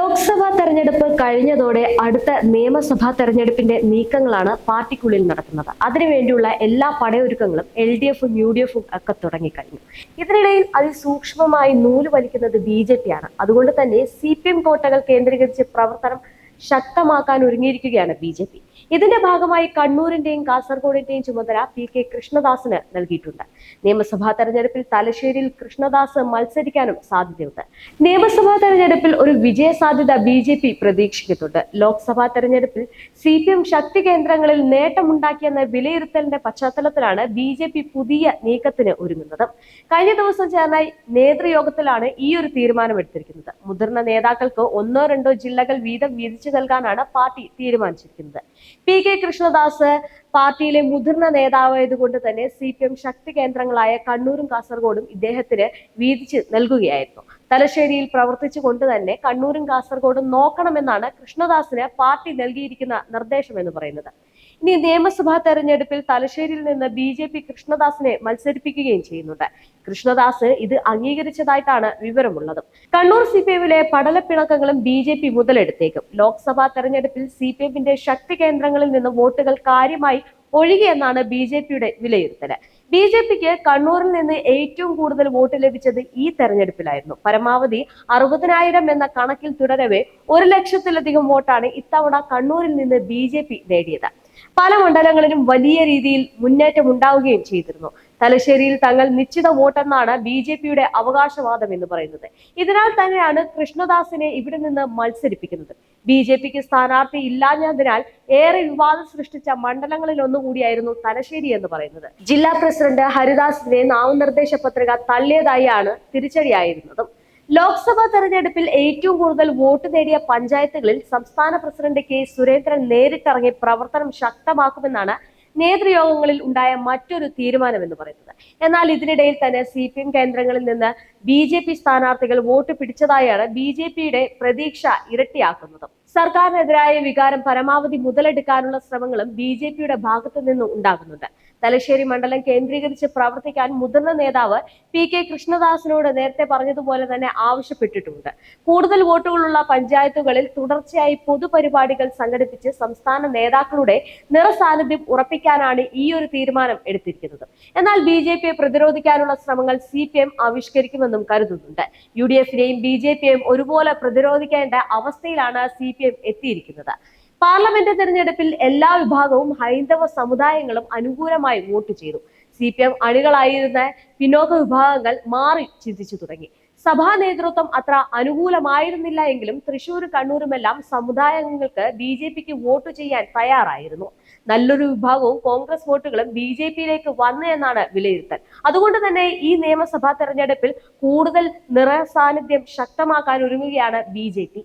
ലോക്സഭാ തെരഞ്ഞെടുപ്പ് കഴിഞ്ഞതോടെ അടുത്ത നിയമസഭാ തെരഞ്ഞെടുപ്പിന്റെ നീക്കങ്ങളാണ് പാർട്ടിക്കുള്ളിൽ നടക്കുന്നത്. അതിനുവേണ്ടിയുള്ള എല്ലാ പടയൊരുക്കങ്ങളും എൽ ഡി എഫും യു ഡി എഫും ഒക്കെ തുടങ്ങിക്കഴിഞ്ഞു. ഇതിനിടയിൽ അതിസൂക്ഷ്മമായി നൂൽ വലിക്കുന്നത് ബി ജെ പി ആണ്. അതുകൊണ്ട് തന്നെ സി പി എം കോട്ടകൾ കേന്ദ്രീകരിച്ച് പ്രവർത്തനം ശക്തമാക്കാൻ ഒരുങ്ങിയിരിക്കുകയാണ് ബി ജെ പി. ഇതിന്റെ ഭാഗമായി കണ്ണൂരിന്റെയും കാസർഗോഡിന്റെയും ചുമതല പി കെ കൃഷ്ണദാസിന് നൽകിയിട്ടുണ്ട്. നിയമസഭാ തെരഞ്ഞെടുപ്പിൽ തലശ്ശേരിയിൽ കൃഷ്ണദാസ് മത്സരിക്കാനും സാധ്യതയുണ്ട്. നിയമസഭാ തെരഞ്ഞെടുപ്പിൽ ഒരു വിജയ സാധ്യത ബി ജെ പി പ്രതീക്ഷിക്കുന്നുണ്ട്. ലോക്സഭാ തെരഞ്ഞെടുപ്പിൽ സി പി എം ശക്തി കേന്ദ്രങ്ങളിൽ നേട്ടമുണ്ടാക്കിയെന്ന വിലയിരുത്തലിന്റെ പശ്ചാത്തലത്തിലാണ് ബി ജെ പി പുതിയ നീക്കത്തിന് ഒരുങ്ങുന്നത്. കഴിഞ്ഞ ദിവസം ചേർന്ന നേതൃയോഗത്തിലാണ് ഈ ഒരു തീരുമാനം എടുത്തിരിക്കുന്നത് മുതിർന്ന നേതാക്കൾക്ക് ഒന്നോ രണ്ടോ ജില്ലകൾ വീതം വീതിച്ചു നൽകാനാണ് പാർട്ടി തീരുമാനിച്ചിരിക്കുന്നത്. പി കെ കൃഷ്ണദാസ് പാർട്ടിയിലെ മുതിർന്ന നേതാവായതുകൊണ്ട് തന്നെ സി പി എം ശക്തി കേന്ദ്രങ്ങളായ കണ്ണൂരും കാസർഗോഡും ഇദ്ദേഹത്തിന് വീതിച്ച് നൽകുകയായിരുന്നു. തലശ്ശേരിയിൽ പ്രവർത്തിച്ചുകൊണ്ട് തന്നെ കണ്ണൂരും കാസർഗോഡും നോക്കണമെന്നാണ് കൃഷ്ണദാസിന് പാർട്ടി നൽകിയിരിക്കുന്ന നിർദ്ദേശം എന്ന് പറയുന്നത്. ഇനി നിയമസഭാ തെരഞ്ഞെടുപ്പിൽ തലശ്ശേരിയിൽ നിന്ന് ബി ജെ പി കൃഷ്ണദാസിനെ മത്സരിപ്പിക്കുകയും ചെയ്യുന്നുണ്ട്. കൃഷ്ണദാസ് ഇത് അംഗീകരിച്ചതായിട്ടാണ് വിവരമുള്ളത്. കണ്ണൂർ സി പി എമ്മിലെ പടലപ്പിണക്കങ്ങളും ബി ജെ പി മുതലെടുത്തേക്കും. ലോക്സഭാ തെരഞ്ഞെടുപ്പിൽ സി പി എമ്മിന്റെ ശക്തി കേന്ദ്രങ്ങളിൽ നിന്ന് വോട്ടുകൾ കാര്യമായി ഒഴുകിയെന്നാണ് ബി ജെ പിയുടെ വിലയിരുത്തൽ ബി ജെ പിക്ക് കണ്ണൂരിൽ നിന്ന് ഏറ്റവും കൂടുതൽ വോട്ട് ലഭിച്ചത് ഈ തെരഞ്ഞെടുപ്പിലായിരുന്നു. പരമാവധി അറുപതിനായിരം എന്ന കണക്കിൽ തുടരവെ ഒരു ലക്ഷത്തിലധികം വോട്ടാണ് ഇത്തവണ കണ്ണൂരിൽ നിന്ന് ബി ജെ പി നേടിയത്. പല മണ്ഡലങ്ങളിലും വലിയ രീതിയിൽ മുന്നേറ്റം ഉണ്ടാവുകയും ചെയ്തിരുന്നു. തലശ്ശേരിയിൽ തങ്ങൾ നിശ്ചിത വോട്ടെന്നാണ് ബി ജെ പിയുടെ അവകാശവാദം എന്ന് പറയുന്നത്. ഇതിനാൽ തന്നെയാണ് കൃഷ്ണദാസിനെ ഇവിടെ നിന്ന് മത്സരിപ്പിക്കുന്നത്. ബി ജെ പിക്ക് സ്ഥാനാർത്ഥി ഇല്ലാഞ്ഞതിനാൽ ഏറെ വിവാദം സൃഷ്ടിച്ച മണ്ഡലങ്ങളിൽ ഒന്നുകൂടിയായിരുന്നു തലശ്ശേരി എന്ന് പറയുന്നത്. ജില്ലാ പ്രസിഡന്റ് ഹരിദാസിന്റെ നാമനിർദ്ദേശ പത്രിക തള്ളിയതായാണ് തിരിച്ചടിയായിരുന്നതും. ലോക്സഭാ തെരഞ്ഞെടുപ്പിൽ ഏറ്റവും കൂടുതൽ വോട്ട് നേടിയ പഞ്ചായത്തുകളിൽ സംസ്ഥാന പ്രസിഡന്റ് കെ സുരേന്ദ്രൻ നേരിട്ടിറങ്ങി പ്രവർത്തനം ശക്തമാക്കുമെന്നാണ് നേതൃയോഗങ്ങളിൽ ഉണ്ടായ മറ്റൊരു തീരുമാനം എന്ന് പറയുന്നത്. എന്നാൽ ഇതിനിടയിൽ തന്നെ സി പി എം കേന്ദ്രങ്ങളിൽ നിന്ന് ബി ജെ പി സ്ഥാനാർത്ഥികൾ വോട്ട് പിടിച്ചതായാണ് ബി ജെ പിയുടെ പ്രതീക്ഷ ഇരട്ടിയാക്കുന്നത്. സർക്കാരിനെതിരായ വികാരം പരമാവധി മുതലെടുക്കാനുള്ള ശ്രമങ്ങളും ബി ജെ പിയുടെ ഭാഗത്തു നിന്നും ഉണ്ടാകുന്നുണ്ട്. തലശ്ശേരി മണ്ഡലം കേന്ദ്രീകരിച്ച് പ്രവർത്തിക്കാൻ മുതിർന്ന നേതാവ് പി കെ കൃഷ്ണദാസിനോട് നേരത്തെ പറഞ്ഞതുപോലെ തന്നെ ആവശ്യപ്പെട്ടിട്ടുണ്ട്. കൂടുതൽ വോട്ടുകളുള്ള പഞ്ചായത്തുകളിൽ തുടർച്ചയായി പൊതുപരിപാടികൾ സംഘടിപ്പിച്ച് സംസ്ഥാന നേതാക്കളുടെ നിറസാന്നിധ്യം ഉറപ്പിക്കാനാണ് ഈ ഒരു തീരുമാനം എടുത്തിരിക്കുന്നത്. എന്നാൽ ബി ജെ പിയെ പ്രതിരോധിക്കാനുള്ള ശ്രമങ്ങൾ സി പി എം ആവിഷ്കരിക്കുമെന്നും കരുതുന്നുണ്ട്. യു ഡി എഫിനെയും ബി ജെ പിയെയും ഒരുപോലെ പ്രതിരോധിക്കേണ്ട അവസ്ഥയിലാണ് സി പി എം എത്തിയിരിക്കുന്നത്. പാർലമെന്റ് തെരഞ്ഞെടുപ്പിൽ എല്ലാ വിഭാഗവും ഹൈന്ദവ സമുദായങ്ങളും അനുകൂലമായി വോട്ട് ചെയ്തു. സി പി എം അണികളായിരുന്ന പിന്നോക്ക വിഭാഗങ്ങൾ മാറി ചിന്തിച്ചു തുടങ്ങി. സഭാ നേതൃത്വം അത്ര അനുകൂലമായിരുന്നില്ല എങ്കിലും തൃശൂർ കണ്ണൂരുമെല്ലാം സമുദായങ്ങൾക്ക് ബി ജെ പിക്ക് വോട്ട് ചെയ്യാൻ തയ്യാറായിരുന്നു. നല്ലൊരു വിഭാഗവും കോൺഗ്രസ് വോട്ടുകളും ബി ജെ പിയിലേക്ക് വന്നു എന്നാണ് വിലയിരുത്തൽ. അതുകൊണ്ട് തന്നെ ഈ നിയമസഭാ തെരഞ്ഞെടുപ്പിൽ കൂടുതൽ നിറസാന്നിധ്യം ശക്തമാക്കാൻ ഒരുങ്ങുകയാണ് ബി ജെ പി.